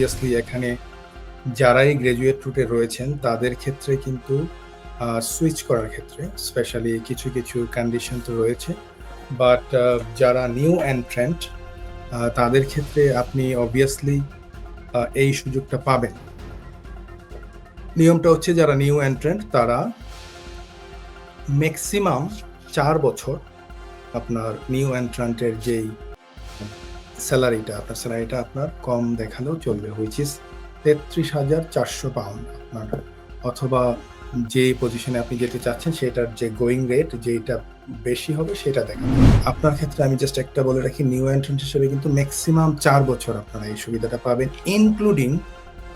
Obviously এখানে যারাই graduate রুটে রয়েছেন, তাদের ক্ষেত্রে কিন্তু সুইচ করার ক্ষেত্রে স্পেশালি কিছু কিছু কন্ডিশন তো রয়েছে। বাট যারা নিউ এন্ট্রেন্ট তাদের ক্ষেত্রে আপনি অবভিয়াসলি এই সুযোগটা পাবেন। নিয়মটা হচ্ছে যারা নিউ এন্ট্রেন্ট তারা ম্যাক্সিমাম চার বছর আপনার নিউ এন্ট্রান্টের যেই স্যালারিটা আপনার স্যালারিটা আপনার কম দেখালেও চলবে হুইচ ইজ তেত্রিশ হাজার চারশো পাউন্ড আপনার। অথবা যে পজিশনে আপনি যেতে চাচ্ছেন সেটার যে গোয়িং রেট যেটা বেশি হবে সেটা দেখা আপনার ক্ষেত্রে আমি জাস্ট একটা বলে রাখি নিউ এন্ট্রেন্ট হিসেবে কিন্তু ম্যাক্সিমাম চার বছর আপনারা এই সুবিধাটা পাবেন ইনক্লুডিং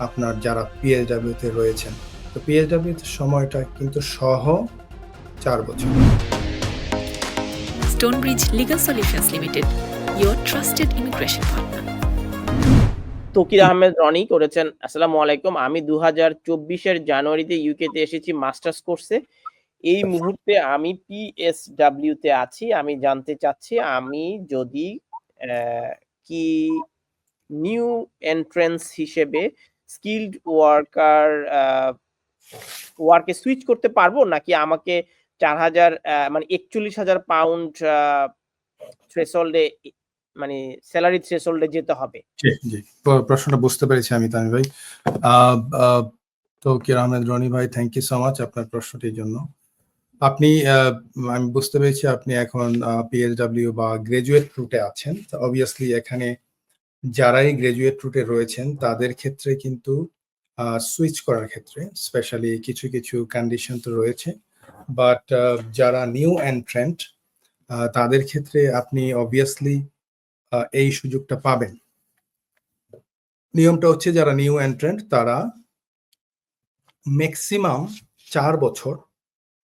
আপনার যারা পিএসডাব্লিউতে রয়েছেন। তো পিএসডাব্লিউতে সময়টা কিন্তু সহ চার বছর। Stonebridge Legal Solutions Limited, your trusted immigration partner. Takir Ahmed Roni করেছেন, আসসালামু আলাইকুম, আমি দু হাজার চব্বিশের জানুয়ারিতে ইউকেতে এসেছি মাস্টার্স কোর্সে এই মুহূর্তে আমি পিএসডাব্লিউ তে আছি, আমি জানতে চাচ্ছি, আমি যদি কি নিউ এন্ট্রেন্স হিসেবে স্কিলড ওয়ার্কার ওয়ার্কে সুইচ করতে পারব নাকি আমাকে চার হাজার মানে একচল্লিশ হাজার পাউন্ড থ্রেসল্ডে মানে স্যালারি থ্রেসল্ডে যেতে হবে। জি জি। প্রশ্নটা বুঝতে পেরেছি আমি তানি ভাই। তো কির আহমেদ রনি ভাই থ্যাংক ইউ সো মাচ আপনার প্রশ্নটির জন্য। আপনি আমি বুঝতে পেরেছি আপনি এখন পিএসডাব্লিউ বা গ্রাজুয়েট রুটে আছেন। অবভিয়াসলি এখানে যারাই গ্রাজুয়েট রুটে রয়েছেন, তাদের ক্ষেত্রে কিন্তু সুইচ করার ক্ষেত্রে স্পেশালি কিছু কিছু কন্ডিশন তো রয়েছে। বাট যারা নিউ এন্ট্রেন্ট তাদের ক্ষেত্রে আপনি অবভিয়াসলি এই সুযোগটা পাবেন। নিয়মটা হচ্ছে যারা নিউ এন্ট্রেন্ট, তারা ম্যাক্সিমাম চার বছর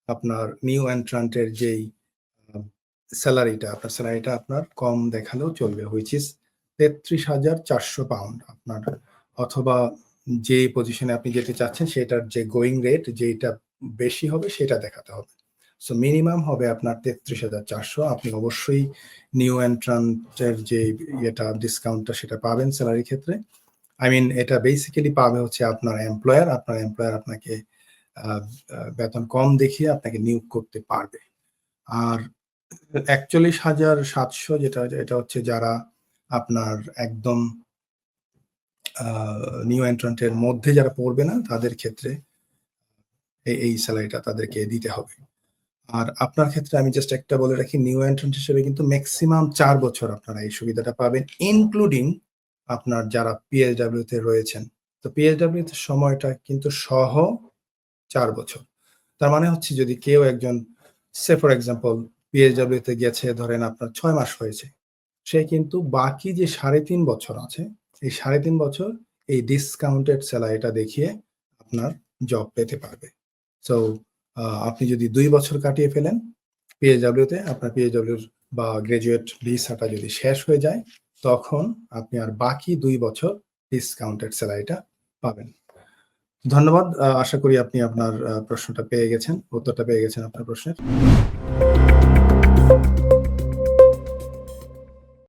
আপনার নিউ এন্ট্রান্টের যেই স্যালারিটা, আপনার স্যালারিটা আপনার কম দেখালেও চলবে হুইচ ইজ তেত্রিশ হাজার চারশো পাউন্ড আপনার। অথবা যে পজিশনে আপনি যেতে চাচ্ছেন, সেটার যে গোয়িং রেট যেটা বেশি হবে, সেটা দেখাতে হবে। সো মিনিমাম হবে আপনার তেত্রিশ হাজার চারশো। আপনি অবশ্যই নিউ এন্ট্রান্টের যে এটা ডিসকাউন্টটা সেটা পাবেন স্যালারির ক্ষেত্রে। আই মিন এটা বেসিক্যালি পাবে হচ্ছে আপনার এমপ্লয়ার আপনার এমপ্লয়ার আপনাকে বেতন কম দেখিয়ে আপনাকে নিয়োগ করতে পারবে। আর একচল্লিশ হাজার সাতশো যেটা, এটা হচ্ছে যারা আপনার একদম নিউ এন্ট্রান্টের মধ্যে যারা পড়বে না, তাদের ক্ষেত্রে এই স্যালারিটা তাদেরকে দিতে হবে। আর আপনার ক্ষেত্রে আমি জাস্ট একটা বলে রাখি নিউ এন্ট্রান্ট হিসেবে কিন্তু ম্যাক্সিমাম চার বছর আপনারা এই সুবিধাটা পাবেন ইনক্লুডিং আপনার যারা পিএসডাব্লিউ তে রয়েছেন। তো পিএসডাব্লিউ তে সময়টা কিন্তু সহ চার বছর। তার মানে হচ্ছে যদি কেউ একজন সে ফর এক্সাম্পল পিএসডাব্লিউ তে গেছে, ধরেন আপনার ছয় মাস হয়েছে, সে কিন্তু বাকি যে সাড়ে তিন বছর আছে, এই সাড়ে তিন বছর এই ডিসকাউন্টেড স্যালারিটা দেখিয়ে আপনার জব পেতে পারবে। সো আপনি যদি দুই বছর কাটিয়ে ফেলেন পিএইচডাব্লিউতে আপনার পিএইচডাব্লিউর বা গ্রাজুয়েট ভিসাটা যদি শেষ হয়ে যায়, তখন আপনি আর বাকি দুই বছর ডিসকাউন্টেড স্যালারিটা পাবেন। ধন্যবাদ। আশা করি আপনি আপনার প্রশ্নটা পেয়ে গেছেন, উত্তরটা পেয়ে গেছেন আপনার প্রশ্নের।